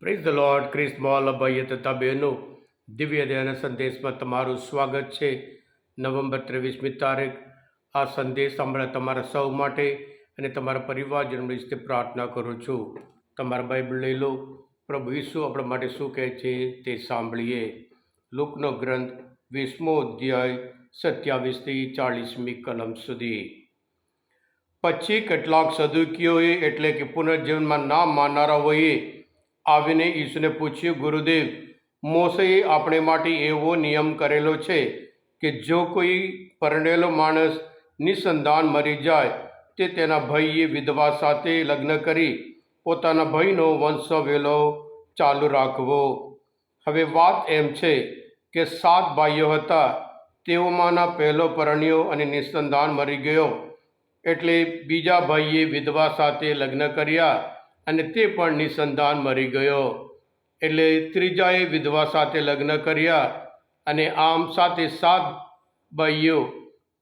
Praise the Lord Christ મોલ તથા બહેનો દિવ્ય ધ્યાન સંદેશમાં તમારું સ્વાગત છે નવેમ્બર ત્રેવીસમી તારીખ આ સંદેશ હમણાં તમારા સૌ માટે અને તમારા પરિવારજનો વિશે પ્રાર્થના કરું છું. તમારા બાઇબલ લઈ લો. પ્રભુ ઈસુ આપણા માટે શું કહે છે તે સાંભળીએ. લોકનો ગ્રંથ વીસમો અધ્યાય સત્યાવીસથી ચાલીસમી કલમ સુધી. પછી કેટલાક સદુકીઓએ એટલે કે પુનર્જીવનમાં ના માનનારાઓએ આવીને ઈસુને પૂછ્યું, ગુરુદેવ, મોસેએ આપણે માટે એવો નિયમ કરેલો છે કે જો કોઈ પરણેલો માણસ નિસંધાન મરી જાય, તે તેના ભાઈએ વિધવા સાથે લગ્ન કરી પોતાના ભાઈનો વંશવેલો ચાલુ રાખવો. હવે વાત એમ છે કે સાત ભાઈઓ હતા, તેઓમાંના પહેલો પરણ્યો અને નિસંધાન મરી ગયો. એટલે બીજા ભાઈએ વિધવા સાથે લગ્ન કર્યા અને તે પણ નિસંધાન મરી ગયો. એટલે ત્રીજાએ વિધવા સાથે લગ્ન કર્યા અને આમ સાથે સાત ભાઈઓ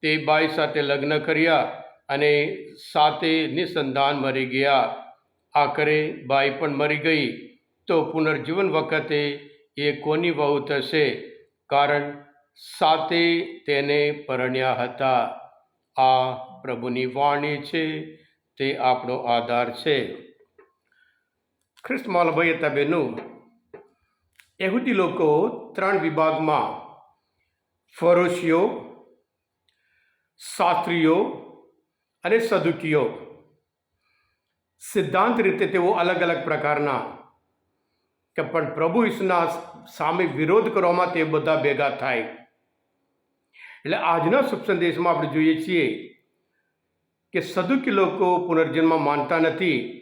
તે બાઈ સાથે લગ્ન કર્યા અને સાતે નિસંધાન મરી ગયા. આખરે બાઈ પણ મરી ગઈ. તો પુનર્જીવન વખતે એ કોની વહુ થશે? કારણ સાતે તેને પરણ્યા હતા. આ પ્રભુની વાણી છે, તે આપણો આધાર છે. ખ્રિસ્તમાલ ભાઈ બેનું યહૂદી લોકો ત્રણ વિભાગમાં, ફરોશીઓ, શાસ્ત્રીઓ અને સદુકીઓ. સિદ્ધાંત રીતે તેઓ અલગ અલગ પ્રકારના કે પણ પ્રભુ ઈસુના સામે વિરોધ કરવામાં તે બધા ભેગા થાય. એટલે આજના શુભ સંદેશમાં આપણે જોઈએ છીએ કે સદુકી લોકો પુનર્જન્મ માનતા નથી.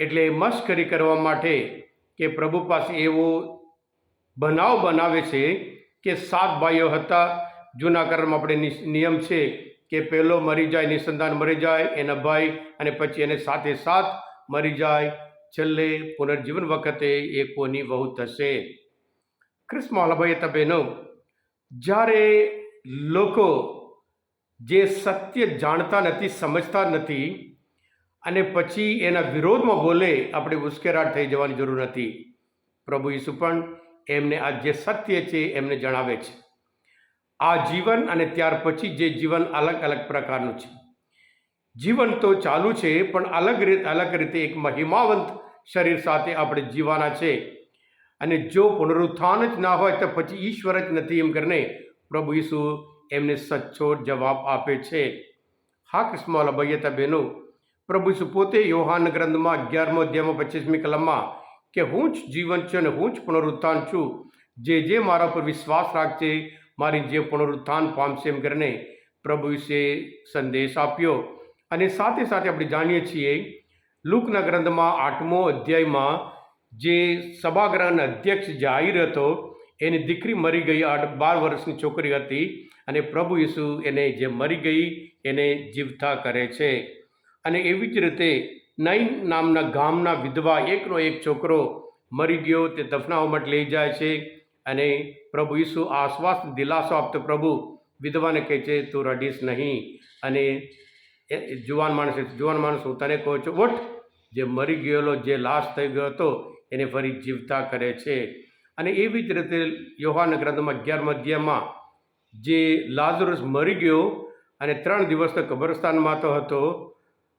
એટલે મશ્કરી કરવા માટે કે પ્રભુ પાસે એવો બનાવ બનાવે છે કે સાત ભાઈઓ હતા. જૂના કર્મ આપણે નિયમ છે કે પહેલો મરી જાય નિસંધાન મરી જાય, એના ભાઈ અને પછી એને સાથે સાથ મરી જાય. છેલ્લે પુનર્જીવન વખતે એ કોની વહુ થશે. ક્રિસ્મા માલાભાઈ હતા બહેનો, જ્યારે લોકો જે સત્ય જાણતા નથી, સમજતા નથી અને પછી એના વિરોધમાં બોલે આપણે ઉશ્કેરાટ થઈ જવાની જરૂર નથી. પ્રભુ ઈસુ પણ એમને આ જે સત્ય છે એમને જણાવે છે. આ જીવન અને ત્યાર પછી જે જીવન અલગ અલગ પ્રકારનું છે. જીવન તો ચાલુ છે પણ અલગ રીતે અલગ રીતે એક મહિમાવંત શરીર સાથે આપણે જીવાના છે. અને જો પુનરુત્થાન જ ના હોય તો પછી ઈશ્વર જ નથી એમ કરીને પ્રભુ ઈસુ એમને સચોટ જવાબ આપે છે. હા, કૃષ્ણ બહેનો પ્રભુ ઈસુ પોતે યોહાન ગ્રંથમાં અગિયારમો અધ્યાયમાં પચીસમી કલમમાં કે હું જ જીવન છું અને હું જ પુનરુત્થાન છું. જે જે મારા પર વિશ્વાસ રાખશે મારી જે પુનરુત્થાન પામશે એમ કરીને પ્રભુ વિશે સંદેશ આપ્યો. અને સાથે સાથે આપણે જાણીએ છીએ, લુકના ગ્રંથમાં આઠમો અધ્યાયમાં જે સભાગૃહના અધ્યક્ષ જાહેર હતો, એની દીકરી મરી ગઈ, આઠ, બાર વર્ષની છોકરી હતી અને પ્રભુ ઈસુ એને જે મરી ગઈ, એને જીવતા કરે છે. અને એવી જ રીતે નૈન નામના ગામના વિધવા એકનો એક છોકરો મરી ગયો, તે દફનાવવા માટે લઈ જાય છે અને પ્રભુ ઈસુ આશ્વાસ, દિલાસો આપતો પ્રભુ વિધવાને કહે છે, તું રડીશ નહીં. અને જુવાન માણસ જુવાન માણસ હું તને કહું છું, ઉઠ. જે મરી ગયેલો, જે લાશ થઈ ગયો હતો, એને ફરી જીવતા કરે છે. અને એવી જ રીતે યોહાન ગ્રંથમાં અગિયાર મધ્યમાં જે લાઝરસ મરી ગયો અને ત્રણ દિવસ તો કબ્રસ્તાનમાં તો હતો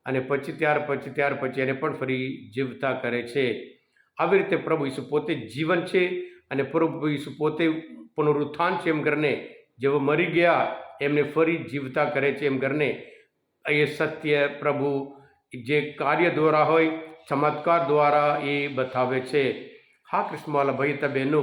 અને પછી ત્યાર પછી ત્યાર, પછી એને પણ ફરી જીવતા કરે છે. આવી રીતે પ્રભુ ઈસુ પોતે જીવન છે અને પ્રભુ ઈસુ પોતે પુનરુત્થાન છે એમ કરીને જેઓ મરી ગયા, એમને ફરી જીવતા કરે છે એમ કરીને એ સત્ય પ્રભુ જે કાર્ય દ્વારા હોય, ચમત્કાર દ્વારા એ બતાવે છે. હા કૃષ્ણવાલા ભાઈ તા બહેનો,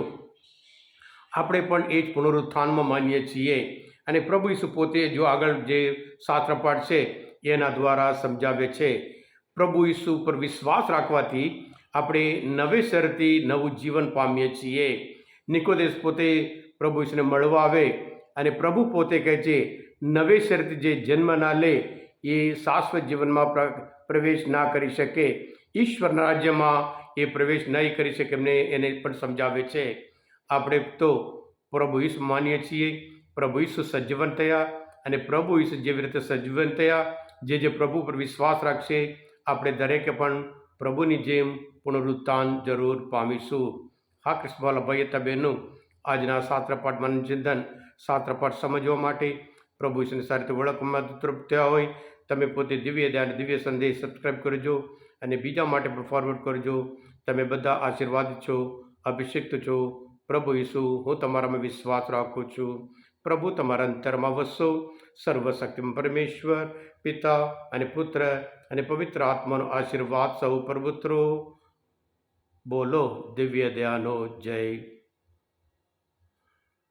આપણે પણ એ જ પુનરુત્થાનમાં માનીએ છીએ. અને પ્રભુ ઈસુ પોતે જો આગળ જે શાસ્ત્રપાઠ છે એના દ્વારા સમજાવે છે. પ્રભુ ઈસુ પર વિશ્વાસ રાખવાથી આપણે નવેસરથી નવું જીવન પામીએ છીએ. નિકોદેશ પોતે પ્રભુ ઈસુને મળવા આવે અને પ્રભુ પોતે કહે છે નવેસરથી જે જન્મ ના લે, એ શાશ્વત જીવનમાં પ્ર, પ્રવેશ ના કરી શકે. ઈશ્વરના રાજ્યમાં એ પ્રવેશ નહીં કરી શકે. એમને એને પણ સમજાવે છે. આપણે તો પ્રભુ ઈસુ માનીએ છીએ. પ્રભુ ઈસુ સજીવન થયા અને પ્રભુ ઈસુ જેવી રીતે સજીવન થયા જે જે પ્રભુ પર વિશ્વાસ રાખશે, આપણે દરેકે પણ પ્રભુની જેમ પુનરુત્થાન જરૂર પામીશું. હા કૃષ્ણભાઈ તબેનું આજના શાસ્ત્રપાઠ મન ચિંતન શાસ્ત્રપાઠ સમજવા માટે પ્રભુ ઈશ્વરની સારી રીતે ઓળખમાં તૃપ્ત થયા હોય, તમે પોતે દિવ્ય ધ્યાન દિવ્ય સંદેશ સબસ્ક્રાઈબ કરજો અને બીજા માટે પણ ફોરવર્ડ કરજો. તમે બધા આશીર્વાદ છો, અભિષિક્ત છો. પ્રભુ ઈસુ, હું તમારામાં વિશ્વાસ રાખું છું. પ્રભુ તમારા અંતરમાં વસો. સર્વશક્તિમાં પરમેશ્વર, પિતા અને પુત્ર અને પવિત્ર આત્માનો આશીર્વાદ સૌ પરપુત્રો બોલો દિવ્ય દયાનો જય.